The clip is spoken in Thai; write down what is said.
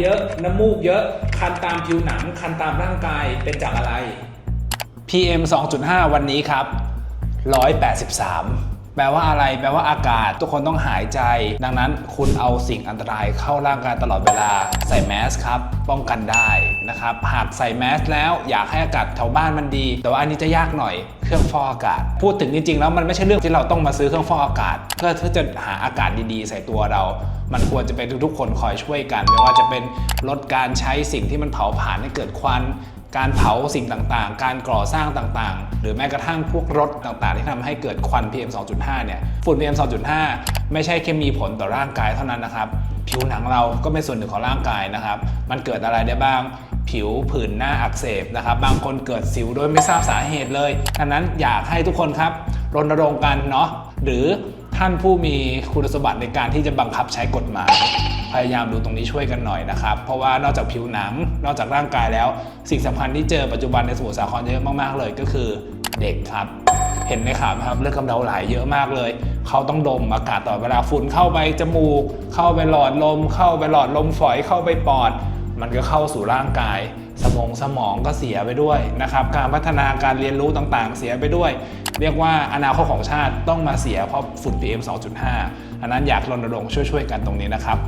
เยอะ น้ำมูกเยอะ คันตามผิวหนัง คันตามร่างกายเป็นจากอะไร PM 2.5 วันนี้ครับ 183 แปลว่าอะไร แปลว่าอากาศ ทุกคนต้องหายใจ ดังนั้นคุณเอาสิ่งอันตรายเข้าร่างกายตลอดเวลา ใส่แมสครับ ป้องกันได้นะครับ หากใส่แมสแล้วอยากให้อากาศแถวบ้านมันดี แต่ว่าอันนี้จะยากหน่อย เครื่องฟอกอากาศ พูดถึงจริงๆ แล้วมันไม่ใช่เรื่องที่เราต้องมาซื้อเครื่องฟอกอากาศ เพื่อที่จะหาอากาศดีๆ ใส่ตัวเรา มันควรจะเป็นทุกๆ คนคอยช่วยกัน ไม่ว่าจะเป็นลดการใช้สิ่งที่มันเผาผลาญให้เกิดควัน การเผาสิ่งต่างๆ การก่อสร้างต่างๆ หรือแม้กระทั่งพวกรถต่างๆ ที่ทำให้เกิดควัน PM 2.5 เนี่ย ฝุ่น PM 2.5 ไม่ใช่แค่มีผลต่อร่างกายเท่านั้นนะครับ ผิวหนังเราก็เป็นส่วนหนึ่งของร่างกายนะครับ มันเกิดอะไรได้บ้าง ผิวผื่นหน้าอักเสบนะครับ บางคนเกิดสิวโดยไม่ทราบสาเหตุเลยดังนั้นอยากให้ทุกคนครับรณรงค์กันเนาะ หรือท่านผู้มีคุณสมบัติในการที่จะบังคับใช้กฎหมาย พยายามดูตรงนี้ช่วยกันหน่อยนะครับ เพราะว่านอกจากผิวหนัง นอกจากร่างกายแล้ว สิ่งสำคัญที่เจอปัจจุบันในสมุทรสาครเยอะมากๆเลยก็คือเด็กครับ เห็นในข่าวไหมครับเลือดกำเดาไหลเยอะมากเลย เขาต้องดมอากาศตลอดเวลาฝุ่นเข้าไปจมูก เข้าไปหลอดลม เข้าไปหลอดลมฝอยเข้าไปปอด มันก็เข้าสู่ร่างกาย สมองสมองก็เสียไปด้วยนะครับการพัฒนาการเรียนรู้ต่างๆ เสียไปด้วย เรียกว่าอนาคตของชาติต้องมาเสียเพราะฝุ่น PM 2.5 อันนั้นอยากรณรงค์ช่วยๆกันตรงนี้นะครับ